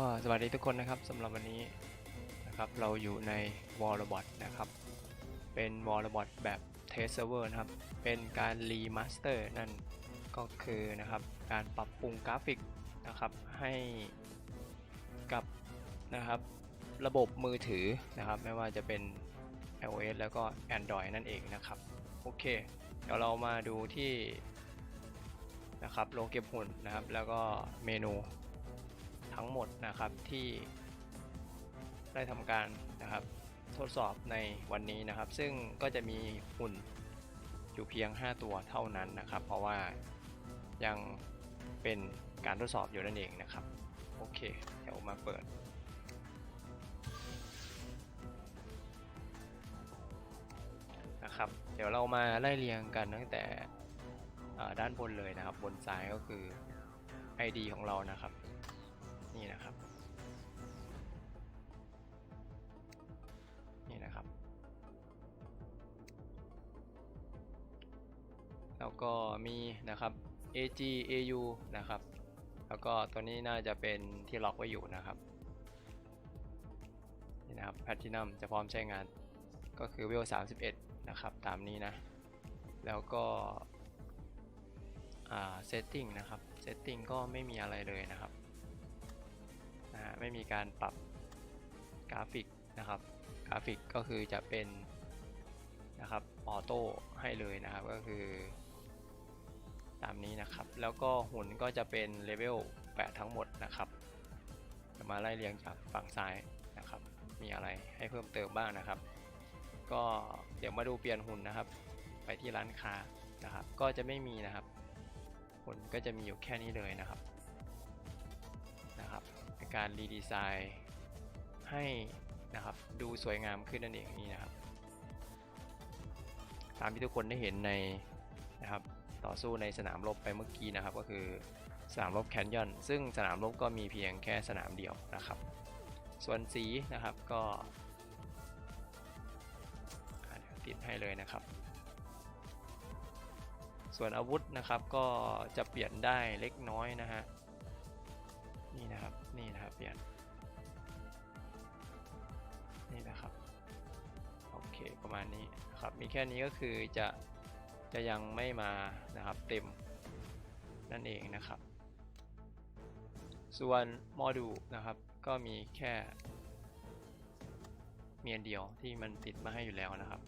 ก็สวัสดีทุกคนนะครับสำหรับวันนี้นะครับเราอยู่ใน w a l l r o b o t นะครับ เป็น w a l l r o b o t แบบ Test Server นะครับ เป็นการรีมาสเตอร์นั่นก็คือนะครับการปรับปรุงกราฟิกนะครับให้กับนะครับระบบมือถือนะครับ ไม่ว่าจะเป็น iOS แล้วก็ Android นั่นเองนะครับ โอเค เดี๋ยวเรามาดูที่นะครับโลเก็บหุ่นนะครับ แล้วก็เมนู ทั้งหมดนะครับที่ได้ทำการนะครับทดสอบในวันนี้นะครับ ซึ่งก็จะมีหุ่นอยู่เพียง 5 ตัวเท่านั้นนะครับ เพราะว่ายังเป็นการทดสอบอยู่นั่นเองนะครับ โอเค เดี๋ยวมาเปิด นะครับ เดี๋ยวเรามาไล่เรียงกันตั้งแต่ด้านบนเลยนะครับ บนซ้ายก็คือ ID ของเรานะครับ นี่นะครับ นี่นะครับ แล้วก็มีนะครับ AG AU นะครับ แล้วก็ตัวนี้น่าจะเป็นที่ล็อกไว้อยู่นะครับนี่นะครับ Platinum จะพร้อมใช้งานก็คือ w e l 31 นะครับ ตามนี้นะ แล้วก็อ่า setting นะครับ setting ก็ไม่มีอะไรเลยนะครับ ไม่มีการปรับกราฟิกนะครับ กราฟิกก็คือจะเป็นนะครับออโต้ให้เลยนะครับก็คือ ตามนี้นะครับ แล้วก็หุ่นก็จะเป็นเลเวล8ทั้งหมดนะครับจะมาไล่เรียงจากฝั่งซ้ายนะครับ มีอะไรให้เพิ่มเติมบ้างนะครับ ก็เดี๋ยวมาดูเปลี่ยนหุ่นนะครับ ไปที่ร้านค้านะครับ ก็จะไม่มีนะครับหุ่นก็จะมีอยู่แค่นี้เลยนะครับ การรีดีไซน์ให้นะครับดูสวยงามขึ้นนั่นเองนี่นะครับ ตามที่ทุกคนได้เห็นในนะครับต่อสู้ในสนามรบไปเมื่อกี้นะครับ ก็คือสนามรบแคนยอน ซึ่งสนามรบก็มีเพียงแค่สนามเดียวนะครับ ส่วนสีนะครับก็ติดให้เลยนะครับ ส่วนอาวุธนะครับก็จะเปลี่ยนได้เล็กน้อยนะฮะ เปลี่ยน นี่นะครับ โอเคประมาณนี้นะครับ มีแค่นี้ก็คือจะจะยังไม่มานะครับเต็มนั่นเองนะครับ ส่วนโมดูลนะครับก็มีแค่เมีอันเดียวที่มันติดมาให้อยู่แล้วนะครับ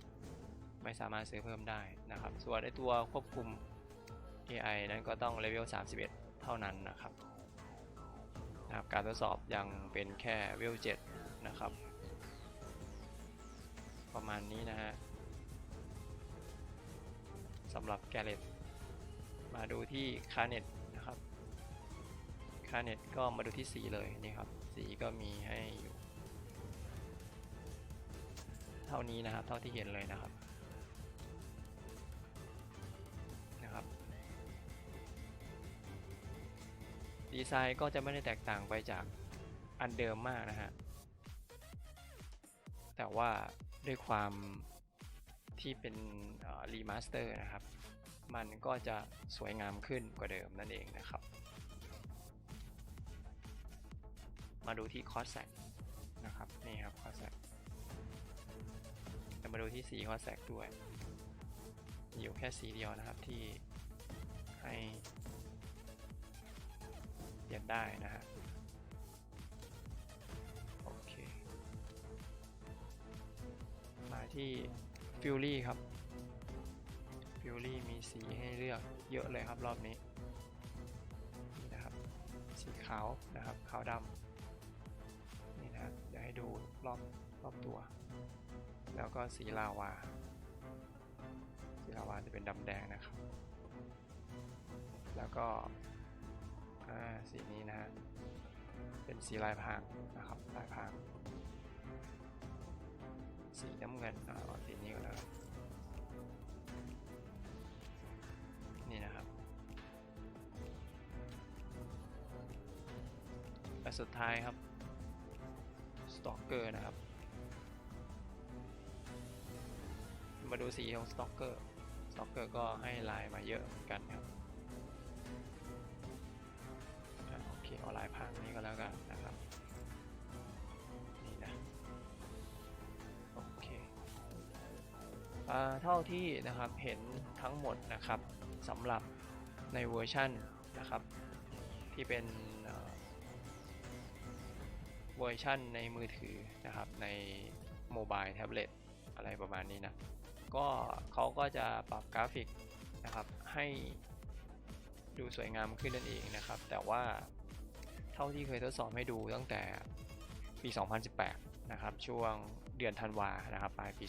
ไม่สามารถซื้อเพิ่มได้นะครับ ส่วนไอตัวควบคุม AI นั้นก็ต้องเลเวล31 เท่านั้นนะครับ นะครับการทดสอบยังเป็นแค่เวล7นะครับ ประมาณนี้นะฮะสำหรับแกเ e ตมาดูที่คาเน็ตนะครับคาเน็ตก็มาดูที่สีเลยนี่ครับ สีก็มีให้อยู่ เท่านี้นะครับ เท่าที่เห็นเลยนะครับ ดีไซน์ก็จะไม่ได้แตกต่างไปจากอันเดิมมากนะฮะ แต่ว่าด้วยความที่เป็นรีมาสเตอร์นะครับ มันก็จะสวยงามขึ้นกว่าเดิมนั่นเองนะครับ มาดูที่คอสแซกนะครับ นี่ครับคอสแซกจะมาดูที่สีคอสแซกด้วย อยู่แค่สีเดียวนะครับที่ให้ เปลี่ยนได้นะฮะโอเค มาที่ฟิลลี่ครับฟิลลี่มีสีให้เลือกเยอะเลยครับรอบนี้นี่นะครับ สีขาวนะครับ ขาวดำนี่นะเดี๋ยวให้ดูรอบรอบตัว แล้วก็สีลาวา สีลาวาจะเป็นดำแดงนะครับ แล้วก็ อ่าสีนี้นะฮะ เป็นสีลายพรางนะครับลายพราง สีน้ำเงินอ่าเอาสีนี้ก็แล้วนนี่นะครับ และสุดท้ายครับสตอกเกอร์นะครับ มาดูสีของสตอกเกอร์สตอกเกอร์ก็ให้ลายมาเยอะเหมือนกันครับ หลายพังนี้ก็แล้วกันนะครับ นี่นะ โอเคเท่าที่นะครับเห็นทั้งหมดนะครับสำหรับในเวอร์ชันนะครับ ที่เป็นเวอร์ชันในมือถือนะครับในโมบายแท็บเล็ตอะไรประมาณนี้นะ ก็เขาก็จะปรับกราฟิกนะครับให้ดูสวยงามขึ้นนั่นเองนะครับ แต่ว่า ท่าที่เคยทดสอบให้ดูตั้งแต่ปี 2018 นะครับ ช่วงเดือนธันวานะครับปลายปี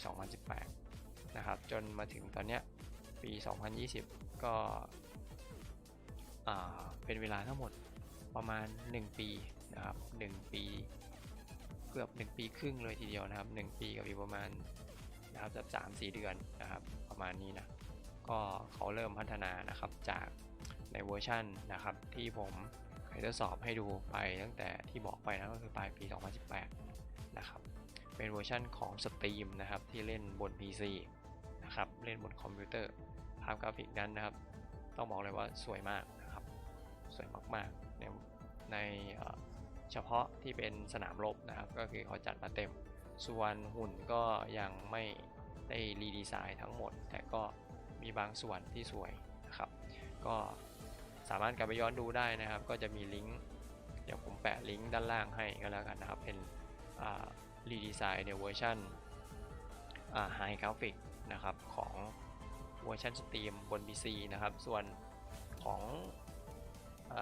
2018 นะครับ จนมาถึงตอนเนี้ยปี 2020 ก็เป็นเวลาทั้งหมดประมาณ 1 ปีนะครับ 1 ปีเกือบ 1 ปีครึ่งเลยทีเดียวนะครับ 1 ปีกับอีกประมาณนะครับจะสามสี่เดือนนะครับประมาณนี้นะก็เขาเริ่มพัฒนานะครับจากในเวอร์ชันนะครับที่ผม ทดสอบให้ดูไปตั้งแต่ที่บอกไปนะก็คือปลายปี 2018 นะครับ เป็นเวอร์ชันของสตรีมนะครับที่เล่นบน PC นะครับ เล่นบนคอมพิวเตอร์ ภาพกราฟิกนั้นนะครับ ต้องบอกเลยว่าสวยมากนะครับ สวยมากๆ ในในเฉพาะที่เป็นสนามรบนะครับ ก็คือเขาจัดมาเต็ม ส่วนหุ่นก็ยังไม่ได้รีดีไซน์ทั้งหมด แต่ก็มีบางส่วนที่สวยนะครับ ก็ สามารถกลับไปย้อนดูได้นะครับ ก็จะมีลิงก์เดี๋ยวผมแปะลิงก์ด้านล่างให้ก็แล้วกันนะครับ เป็นรีดีไซน์ในเวอร์ชันไฮกราฟิกนะครับของเวอร์ชันสตรีมบน PC นะครับ ส่วนของอ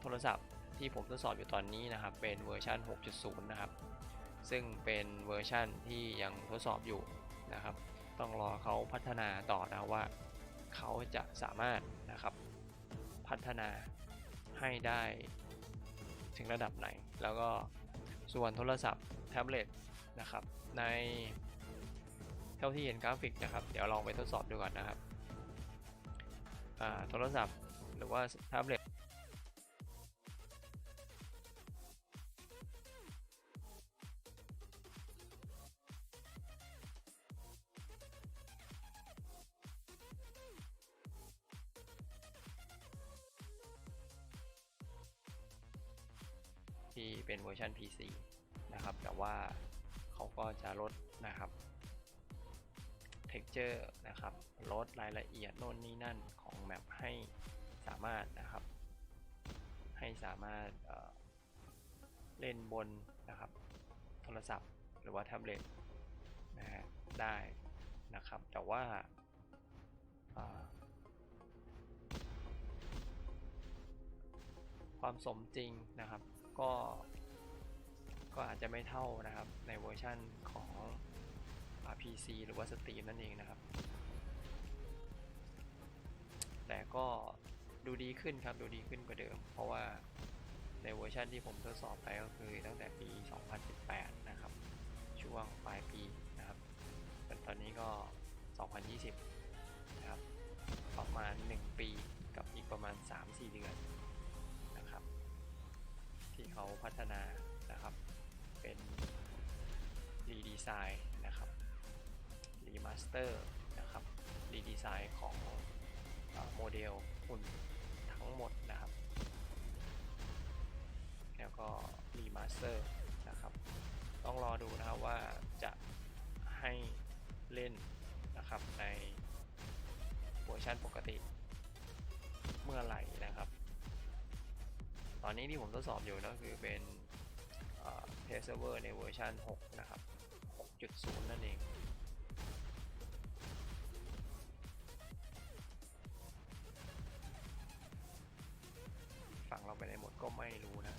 โทรศัพท์ที่ผมทดสอบอยู่ตอนนี้นะครับ เป็นเวอร์ชัน6.0 นะครับ ซึ่งเป็นเวอร์ชันที่ยังทดสอบอยู่นะครับ ต้องรอเขาพัฒนาต่อนะว่าเขาจะสามารถนะครับ พัฒนาให้ได้ถึงระดับไหน แล้วก็ส่วนโทรศัพท์แท็บเล็ตนะครับในเท่าที่เห็นกราฟิกนะครับ เดี๋ยวลองไปทดสอบดูก่อนนะครับโทรศัพท์หรือว่าแท็บเล็ต ที่เป็นเวอร์ชัน PC นะครับ แต่ว่าเขาก็จะลดนะครับ texture นะครับ ลดรายละเอียดโน่นนี่นั่นของแมปให้สามารถนะครับ ให้สามารถเเล่นบนนะครับ โทรศัพท์หรือว่าแท็บเล็ตนะฮะได้นะครับ แต่ว่าความสมจริงนะครับ ก็ ก็อาจจะไม่เท่านะครับในเวอร์ชั่นของ PC หรือว่าสตรีมนั่นเองนะครับ แต่ก็ดูดีขึ้นครับดูดีขึ้นกว่าเดิม เพราะว่าในเวอร์ชันที่ผมทดสอบไปก็คือตั้งแต่ปี 2018 นะครับ ช่วงปลายปีนะครับแต่ตอนนี้ก็ 2020 นะครับ ประมาณ 1 ปีกับอีกประมาณ 3-4 เดือน ที่เขาพัฒนานะครับ เป็นรีดีไซน์นะครับรีมาสเตอร์นะครับรีดีไซน์ของโมเดลหุ่นทั้งหมดนะครับ แล้วก็รีมาสเตอร์นะครับ ต้องรอดูนะครับว่าจะให้เล่นนะครับในเวอร์ชันปกติเมื่อไหร่นะครับ ตอนนี้ที่ผมทดสอบอยู่ก็คือเป็นเทสเซอร์ในเวอร์ชัน6 นะครับ 6.0 นั่นเองฝั่งเราไปไหนหมดก็ไม่รู้นะ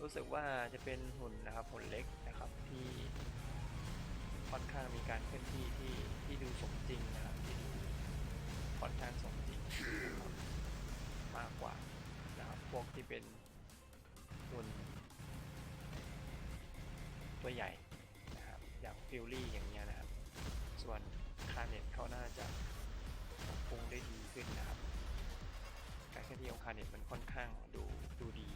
รู้สึกว่าจะเป็นหุ่นนะครับหุ่นเล็กนะครับที่ค่อนข้างมีการเคลื่อนที่ที่ที่ดูสมจริงนะครับที่ดูค่อนข้างสมจริงนะครับมากกว่านะครับพวกที่เป็นหุ่นตัวใหญ่นะครับอย่างฟิลลี่อย่างเงี้ยนะครับ ส่วนคาเน็ตเขาน่าจะปรุงได้ดีขึ้นนะครับ การเคลื่อนที่ของคาเน็ตมันค่อนข้างดูดูดี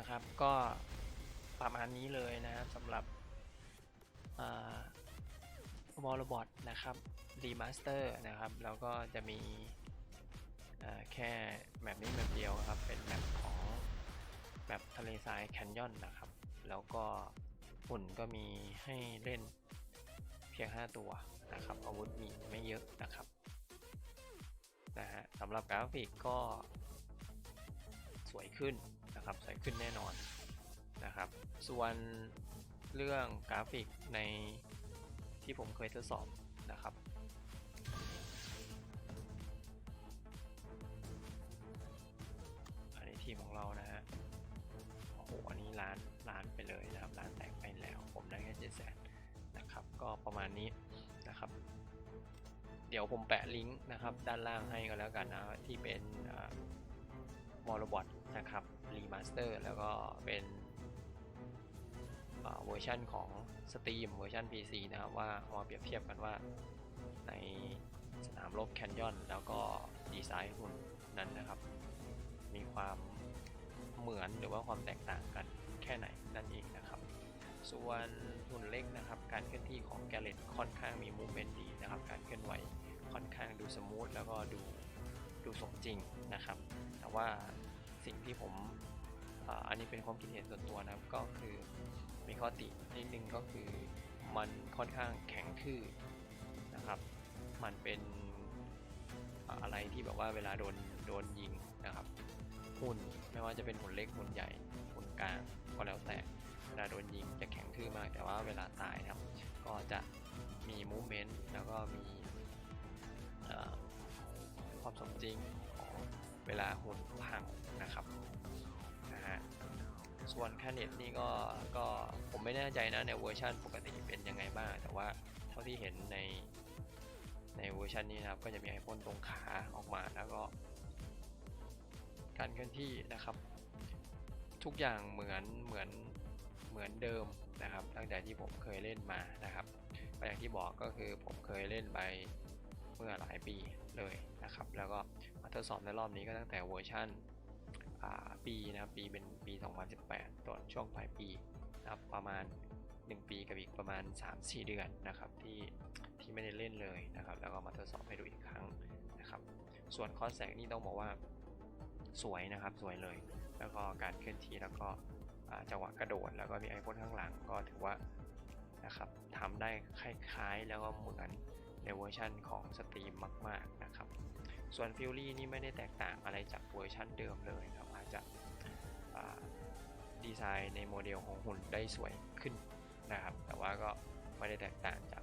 นะครับ ก็ประมาณนี้เลยนะครับสำหรับวอลบอทนะครับรีมาสเตอร์นะครับ แล้วก็จะมีแค่แมปนี้แมปเดียวครับ เป็นแมปของแมปทะเลทรายแคนยอนนะครับ แล้วก็หุ่นก็มีให้เล่นเพียง 5 ตัวนะครับ อาวุธมีไม่เยอะนะครับนะฮะสำหรับกราฟิกก็สวยขึ้น นะครับใสวยขึ้นแน่นอนนะครับ ส่วนเรื่องกราฟิกในที่ผมเคยทดสอบนะครับอันนี้ทีมของเรานะฮะโอ้โหอันนี้ล้านล้านไปเลยนะครับล้านแตกไปแล้ว ผมได้แค่เจ็ดแสนนะครับ ก็ประมาณนี้นะครับ เดี๋ยวผมแปะลิงก์นะครับ ด้านล่างให้ก็แล้วกันนะที่เป็น วอลบอทนะครับรีมาสเตอร์แล้วก็เป็นเวอร์ชันของ Steam เวอร์ชัน PC นะครับว่าเอามาเปรียบเทียบกันว่าในสนามรบแคนยอนแล้วก็ดีไซน์หุ่นนั้นนะครับ มีความเหมือนหรือว่าความแตกต่างกันแค่ไหนนั่นเองนะครับ ส่วนหุ่นเล็กนะครับ การเคลื่อนที่ของแกเลตค่อนข้างมีมูเมนต์ดีนะครับ การเคลื่อนไหวค่อนข้างดูสมูทแล้วก็ดูดูสมจริงนะครับ แต่ว่า สิ่งที่ผมอ,อันนี้เป็นความคิดเห็นส่วนตัวนะครับก็คือมีข้อตินิดนึงก็คือมันค่อนข้างแข็งทื่อนะครับ มันเป็นอะไรที่แบบว่าเวลาโดนโดนยิงนะครับหุ่นไม่ว่าจะเป็นหุ่นเล็กหุ่นใหญ่หุ่นกลางก็แล้วแต่เวลาโดนยิงจะแข็งทื่อมาก แต่ว่าเวลาตายนะครับ ก็จะมีมูเมนต์แล้วก็มีความสมจริง เวลาหุ่นพังนะครับนะฮะส่วนคาเน็ตนี่ก็ก็ผมไม่แน่ใจนะในเวอร์ชันปกติเป็นยังไงบ้าง แต่ว่าเท่าที่เห็นในในเวอร์ชันนี้นะครับ ก็จะมีไอพ่นตรงขาออกมาแล้วก็ การเคลื่อนที่นะครับ ทุกอย่างเหมือนเหมือนเหมือนเดิมนะครับ ตั้งแต่ที่ผมเคยเล่นมานะครับอย่างที่บอกก็คือผมเคยเล่นไปเมื่อหลายปีเลยนะครับ แล้วก็ ทดสอบในรอบนี้ก็ตั้งแต่เวอร์ชันปีนะครับปีเป็นปี 2018 ตอนช่วงปลายปีนะครับประมาณ 1 ปีกับอีกประมาณ 3-4 เดือนนะครับที่ที่ไม่ได้เล่นเลยนะครับ แล้วก็มาทดสอบให้ดูอีกครั้งนะครับ ส่วนคอสแสงนี่ต้องบอกว่าสวยนะครับสวยเลย แล้วก็การเคลื่อนที่แล้วก็จังหวะกระโดด แล้วก็มีไอพ่นข้างหลังก็ถือว่านะครับทำได้คล้ายๆ แล้วก็เหมือนในเวอร์ชันของสตรีมมาก ๆนะครับ ส่วนฟิลลี่นี่ไม่ได้แตกต่างอะไรจากเวอร์ชันเดิมเลยครับอาจจะดีไซน์ในโมเดลของหุ่นได้สวยขึ้นนะครับ แต่ว่าก็ไม่ได้แตกต่างจาก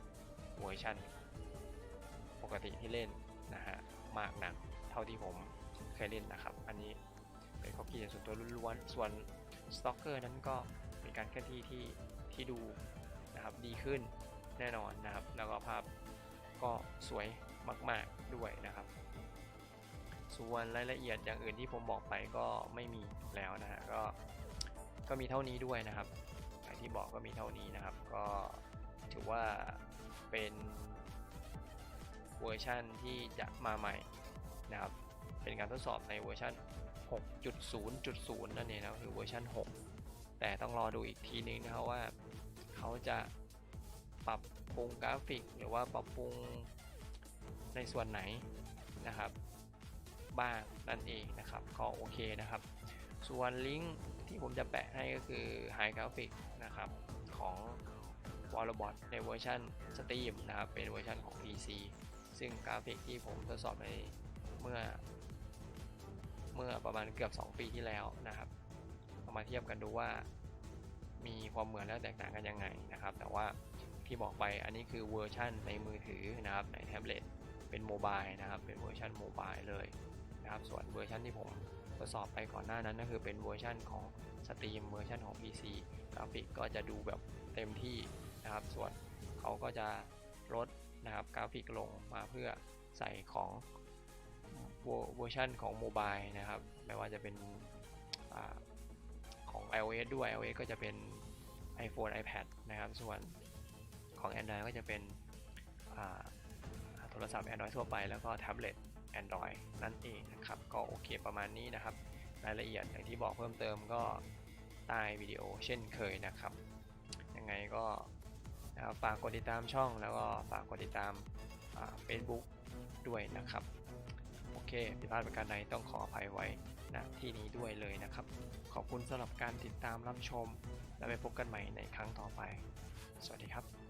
เวอร์ชันปกติที่เล่นนะฮะมากนักเท่าที่ผมเคยเล่นนะครับ อันนี้เป็นความคิดเห็นส่วนตัวล้วนๆส่วนสต็อกเกอร์นั้นก็เป็นการเคลื่อนที่ที่ที่ดูนะครับดีขึ้นแน่นอนนะครับ แล้วก็ภาพก็สวยมาก ๆด้วยนะครับ ส่วนรายละเอียดอย่างอื่นที่ผมบอกไปก็ไม่มีแล้วนะฮะก็ก็มีเท่านี้ด้วยนะครับอย่างที่บอกก็มีเท่านี้นะครับ ก็ถือว่าเป็นเวอร์ชั่นที่จะมาใหม่นะครับ เป็นการทดสอบในเวอร์ชัน6.0.0 นั่นเองนะคือเวอร์ชัน6 แต่ต้องรอดูอีกทีนึงนะครับว่าเขาจะปรับปรุงกราฟิก หรือว่าปรับปรุงในส่วนไหนนะครับ บ้างนั่นเองนะครับ ก็โอเคนะครับ ส่วนลิงก์ที่ผมจะแปะให้ก็คือ High Graphic นะครับของ w a l l b o t ในเวอร์ชัน Steam นะครับ เป็นเวอร์ชันของ PC ซึ่งกราฟิกที่ผมทดสอบในเมื่อ เมื่อประมาณเกือบ 2 ปีที่แล้วนะครับเอามาเทียบกันดูว่ามีความเหมือนและแตกต่างกันยังไงนะครับ แต่ว่าที่บอกไปอันนี้คือเวอร์ชันในมือถือนะครับ ในแท็บเล็ตเป็นโมบายนะครับ เป็นเวอร์ชันโมบายเลย นะครับ ส่วนเวอร์ชันที่ผมทดสอบไปก่อนหน้านั้นก็คือเป็นเวอร์ชันของสตรีมเวอร์ชันของ PC กราฟิกก็จะดูแบบเต็มที่นะครับ ส่วนเขาก็จะลดนะครับกราฟิกลงมาเพื่อใส่ของเวอร์ชันของโมบายนะครับ ไม่ว่าจะเป็นอของ iOS ด้วย iOS ก็จะเป็น iPhone iPad นะครับ ส่วนของ Android ก็จะเป็นโทรศัพท์ Android ทั่วไปแล้วก็แท็บเล็ต Android นั่นเองนะครับ ก็โอเคประมาณนี้นะครับ รายละเอียดอย่างที่บอกเพิ่มเติมก็ใต้วิดีโอเช่นเคยนะครับ ยังไงก็ฝากกดติดตามช่องแล้วก็ฝากกดติดตามเฟซบุ๊กด้วยนะครับ โอเคผิดพลาดประการใดต้องขออภัยไว้ณที่นี้ด้วยเลยนะครับ ขอบคุณสำหรับการติดตามรับชม และไปพบกันใหม่ในครั้งต่อไป สวัสดีครับ